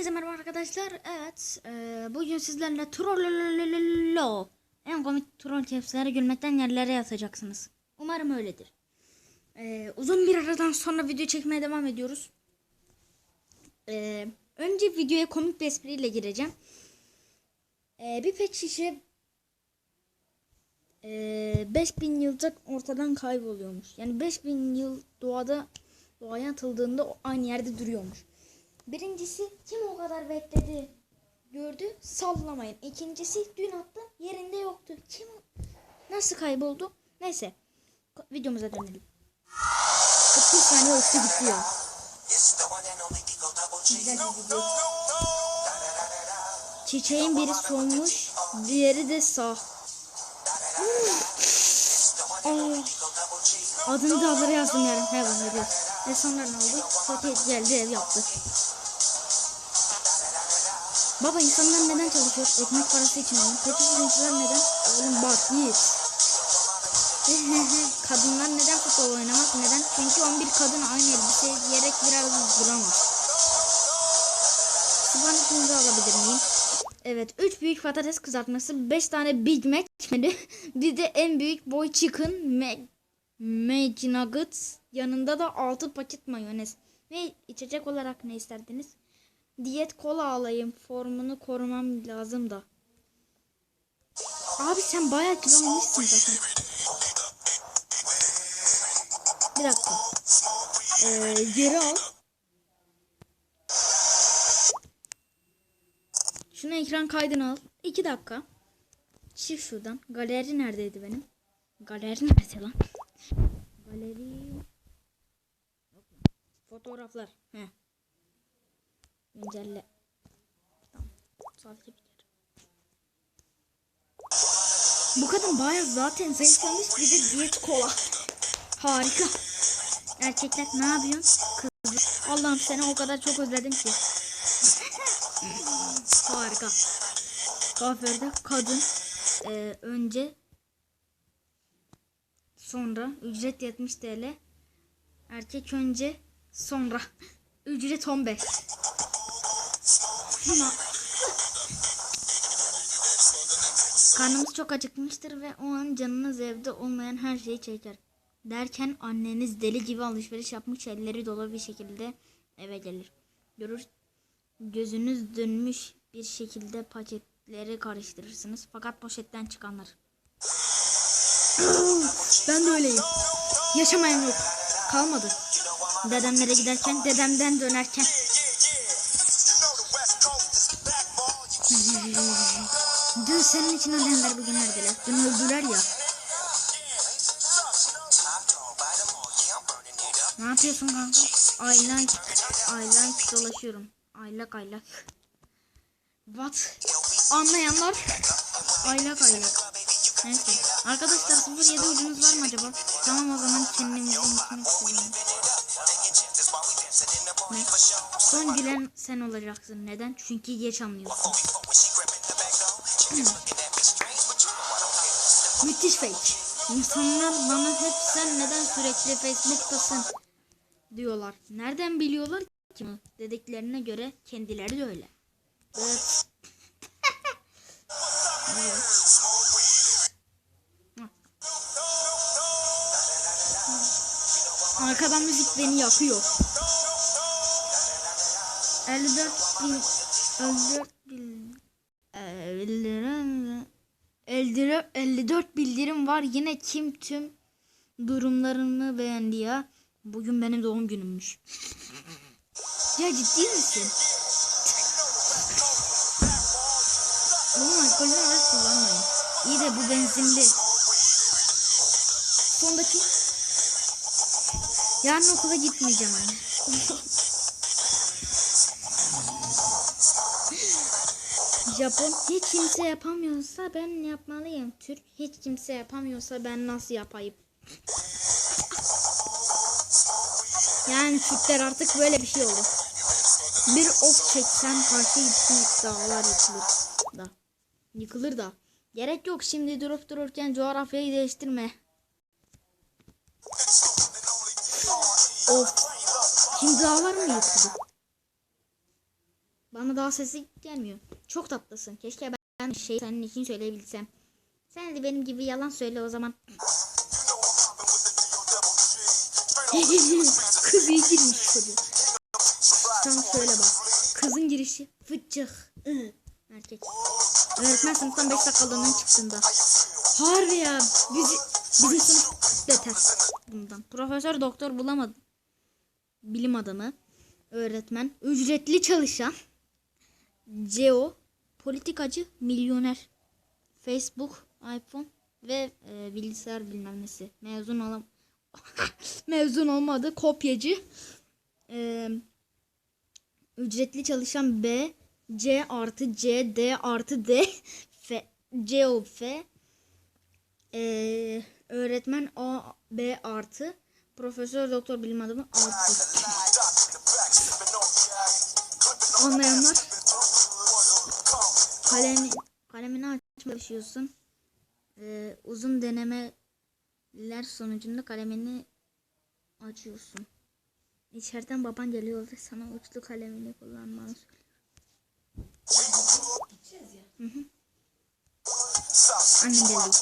Hepinize merhaba arkadaşlar. Evet, e, bugün sizlerle trollololololo en komik troll tepsileri gülmekten yerlere yatacaksınız. Umarım öyledir. E, uzun bir aradan sonra video çekmeye devam ediyoruz. E, önce videoya komik bir espriyle gireceğim. E, bir pet şişe e, 5000 yılda ortadan kayboluyormuş. Yani 5000 yıl doğada doğaya atıldığında aynı yerde duruyormuş. Birincisi kim o kadar bekledi gördü sallamayın. İkincisi dün attı yerinde yoktu. Kim nasıl kayboldu? Neyse videomuza dönelim. 41 saniye uçtu gitti. Çiçeğin biri solmuş, diğeri de sağ. Adını dağlara yazdım yarın. Heaven ediyor. Ve sonra ne oldu? Fatih geldi ev yaptı. Baba insanlar neden çalışıyor? Ekmek parası için mi? Kötü bizimkiler neden? Oğlum bak yiğit. Kadınlar neden futbol oynamaz? Neden? Çünkü 11 kadın aynı elbise giyerek biraz duramaz. Siparişinizi alabilir miyim? Evet 3 büyük patates kızartması 5 tane Big Mac bir de en büyük boy chicken Mac McNuggets yanında da 6 paket mayonez. Ve içecek olarak ne isterdiniz? Diyet kola alayım. Formunu korumam lazım da. Abi sen bayağı kilo almışsın zaten. Bir dakika. Ee, geri al. Şunu ekran kaydını al. 2 dakika. Çift şuradan. Galeri neredeydi benim? Galeri nerede lan? Galeri. Fotoğraflar. He. Güncelle. Tamam. Sadece bir. Bu kadın bayağı zaten zayıflamış bir de diyet kola. Harika. Erkekler ne yapıyorsun? Kız. Allah'ım seni o kadar çok özledim ki. Harika. Kuaförde kadın e, önce sonra ücret 70 TL. Erkek önce sonra ücret 15. Ama Karnımız çok acıkmıştır ve o an canınız evde olmayan her şeyi çeker. Derken anneniz deli gibi alışveriş yapmış elleri dolu bir şekilde eve gelir. Görür gözünüz dönmüş bir şekilde paketleri karıştırırsınız. Fakat poşetten çıkanlar. Yaşamayan yok. Kalmadı. Dedemlere giderken, dedemden dönerken. Dün senin için ölenler bugün neredeler? Dün öldüler ya. Ne yapıyorsun kanka? Aylak, aylak dolaşıyorum. Aylak aylak. What? Anlayanlar aylak aylak. Neyse. Arkadaşlar 07 ucunuz var mı acaba? Tamam o zaman kendimizi unutmak istiyorum. Ne? Son gülen sen olacaksın. Neden? Çünkü geç anlıyorsun. Müthiş fake. İnsanlar bana hep sen neden sürekli Facebook'tasın diyorlar. Nereden biliyorlar ki? Dediklerine göre kendileri de öyle. Evet. Evet. Arkadan müzik beni yakıyor. 54 bin 54 bin 54 54 54 bildirim var. Yine kim tüm durumlarımı beğendi ya. Bugün benim doğum günümmüş. ya ciddi misin? Oğlum alkollü araç kullanmayın. İyi de bu benzinli. Sondaki. Yarın okula gitmeyeceğim anne. Japon hiç kimse yapamıyorsa ben yapmalıyım. Türk hiç kimse yapamıyorsa ben nasıl yapayım? Yani Türkler artık böyle bir şey oldu. Bir ok çeksen karşı iki dağlar yıkılır da. Yıkılır da. Gerek yok şimdi durup dururken coğrafyayı değiştirme. Of. Şimdi dağlar mı yıkıldı? Bana daha sesi gelmiyor. Çok tatlısın. Keşke ben şey senin için söyleyebilsem. Sen de benim gibi yalan söyle o zaman. Kız iyi girmiş çocuğu. Tam söyle bak. Kızın girişi fıçık. Erkek. Öğretmen sınıftan 5 dakikalığından çıktığında. Harbi ya. Bizi, bizim sınıf beter bundan. Profesör doktor bulamadı. Bilim adamı. Öğretmen. Ücretli çalışan. CEO. Politikacı. Milyoner. Facebook. iPhone. Ve e, bilgisayar bilmem nesi. Mezun olam mezun olmadı. Kopyacı. Eee ücretli çalışan B, C artı C, D artı D, F, C o F, Ee, öğretmen A, B artı, profesör doktor bilim adamı artı. Anlayanlar kalemi, kalemini açmaya çalışıyorsun. Ee, uzun denemeler sonucunda kalemini açıyorsun. İçeriden baban geliyor ve sana uçlu kalemini kullanmanı söylüyor. Hı hı. Annem geldi iki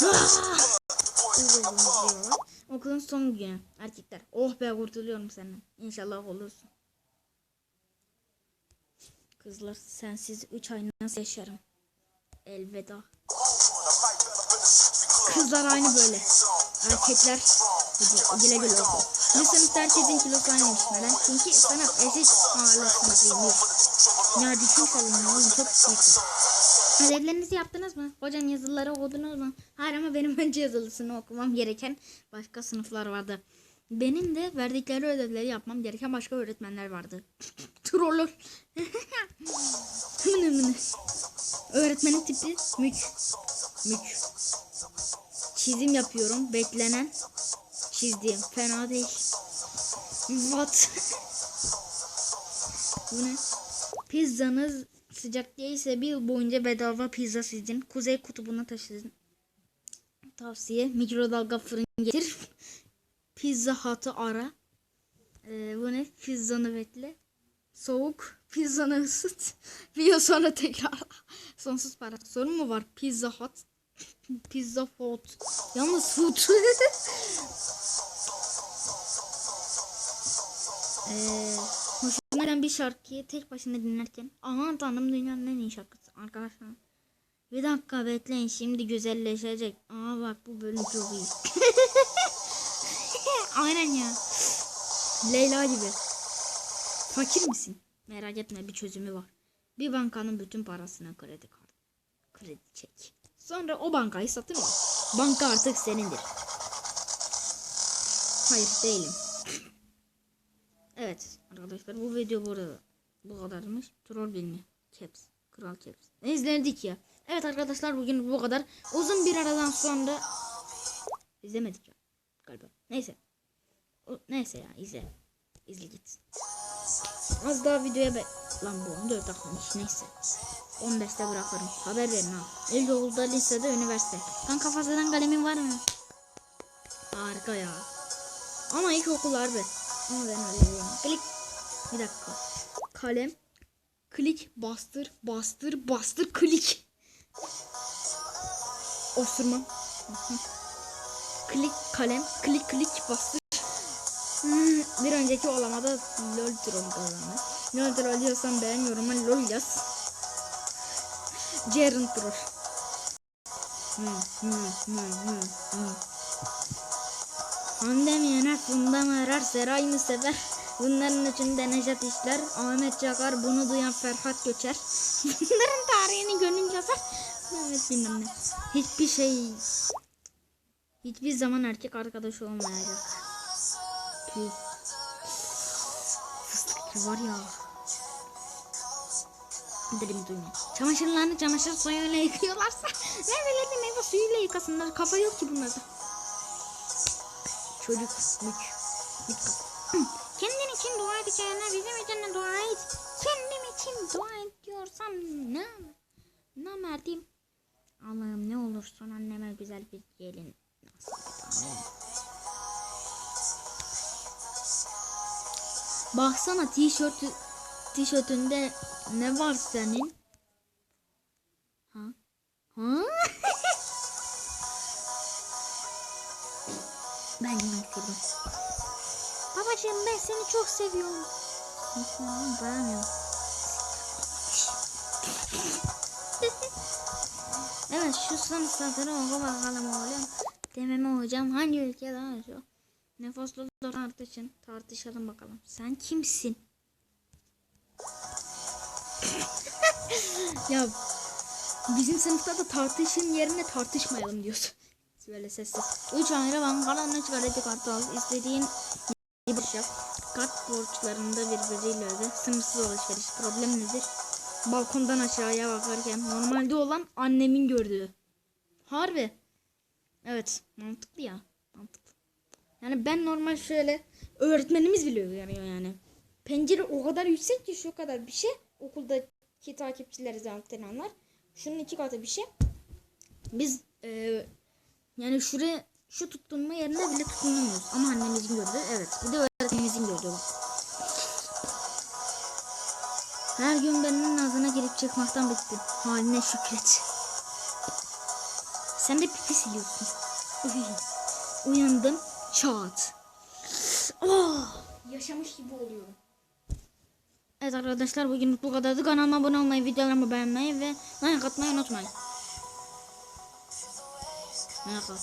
saniye. İzliyorlar. Okulun son günü. Erkekler. Oh be kurtuluyorum senden. İnşallah olursun. Kızlar sensiz 3 ay nasıl yaşarım? Elveda. Kızlar aynı böyle. Erkekler güle güle olsun. Bu sınıfta herkesin kilosu aynıymış. Neden? Çünkü sanat eşit ağırlık sınıfıymış. Ya düşünsene oğlum çok büyük. Ödevlerinizi yaptınız mı? Hocam yazıları okudunuz mu? Hayır ama benim önce yazılısını okumam gereken başka sınıflar vardı. Benim de verdikleri ödevleri yapmam gereken başka öğretmenler vardı. Trollol. Öğretmenin tipi mük. Mük. Çizim yapıyorum. Beklenen çizdiğim. Fena değil. What? Bu ne? Pizzanız sıcak değilse bir yıl boyunca bedava pizza sizin. Kuzey kutbuna taşıyın. Tavsiye mikrodalga fırın getir. Pizza Hut'ı ara. Ee, bu ne? Pizzanı bekle. Soğuk. Pizzanı ısıt. Bir yıl sonra tekrar. Sonsuz para. Sorun mu var? Pizza Hut. Pizza Hut. Yalnız food. Ee, giden bir şarkıyı tek başına dinlerken aman tanrım dünyanın en iyi şarkısı arkadaşlar. Bir dakika bekleyin şimdi güzelleşecek. Aa bak bu bölüm çok iyi. Aynen ya. Leyla gibi. Fakir misin? Merak etme bir çözümü var. Bir bankanın bütün parasına kredi kart. Kredi çek. Sonra o bankayı satın al. Banka artık senindir. Hayır değilim. Evet arkadaşlar bu video burada bu kadarmış. Troll bilmi. Caps. Kral Caps. İzledik ya. Evet arkadaşlar bugün bu kadar. Uzun bir aradan sonra izlemedik ya galiba. Neyse. O, neyse ya izle. İzle gitsin. Az daha videoya be... Lan bu 14 dakikamış neyse. 15'te bırakırım. Haber verin ha. İlkokulda, lisede, üniversite. Kanka fazladan kalemin var mı? Harika ya. Ama ilkokul harbi. Ama ben öyle. Klik. Bir dakika. Kalem. Klik. Bastır. Bastır. Bastır. Klik. Osurma. Klik. Kalem. Klik. Klik. Bastır. Hmm, bir önceki olamada lol troll kazandı. Lol troll diyorsan beğen yoruma lol yaz. Jaren troll. Hmm, hmm, hmm, hmm, hmm. Hande mi yener, Funda mı Seray mı sever? Bunların içinde Nejat işler, Ahmet Çakar, bunu duyan Ferhat Göçer. Bunların tarihini gönül yazar. Evet bilmem ne. Hiçbir şey, hiçbir zaman erkek arkadaş olmayacak. Püh. Fıstık gibi var ya. Dilim duymuyor. Çamaşırlarını çamaşır suyuyla yıkıyorlarsa meyvelerini meyve suyuyla yıkasınlar. Kafa yok ki bunlarda. Çocuk mük. Kendin için dua edeceğine bizim için dua et. Kendim için dua ediyorsam ne? Namerdim. Allah'ım ne olursun anneme güzel bir gelin. et. Baksana tişörtü tişörtünde ne var senin? Ha? Ha? Ben yemek. Babacığım ben seni çok seviyorum. Seviyorum, bağırmıyorum. evet şu son satırı oku bakalım oğlum. Dememe hocam hangi ülke daha çok? Nefoslu tartışın. Tartışalım bakalım. Sen kimsin? ya bizim sınıfta da tartışın yerine tartışmayalım diyorsun. Böyle sessiz. Üç ayrı bankalarına kredi kartı al. İstediğin gibi iş yap. Kart borçlarında birbiriyle öde. Sınırsız alışveriş. Problem nedir? Balkondan aşağıya bakarken normalde olan annemin gördüğü. Harbi. Evet. Mantıklı ya. Mantıklı. Yani ben normal şöyle öğretmenimiz bile uyarıyor yani. Pencere o kadar yüksek ki şu kadar bir şey. Okuldaki takipçileri zannedenler. Şunun iki katı bir şey. Biz e, yani şuraya şu tutunma yerine bile tutunamıyoruz. Ama annemizin gördüğü evet. Bir de öğretmenimizin gördüğü bak. Her gün benim ağzına girip çıkmaktan bittim. Haline şükret. Sen de pipi siliyorsun. Uy. Uyandım. Çat. Oh, yaşamış gibi oluyorum. Evet arkadaşlar bugün bu kadardı. Kanalıma abone olmayı, videolarımı beğenmeyi ve like atmayı unutmayın. Ну, Это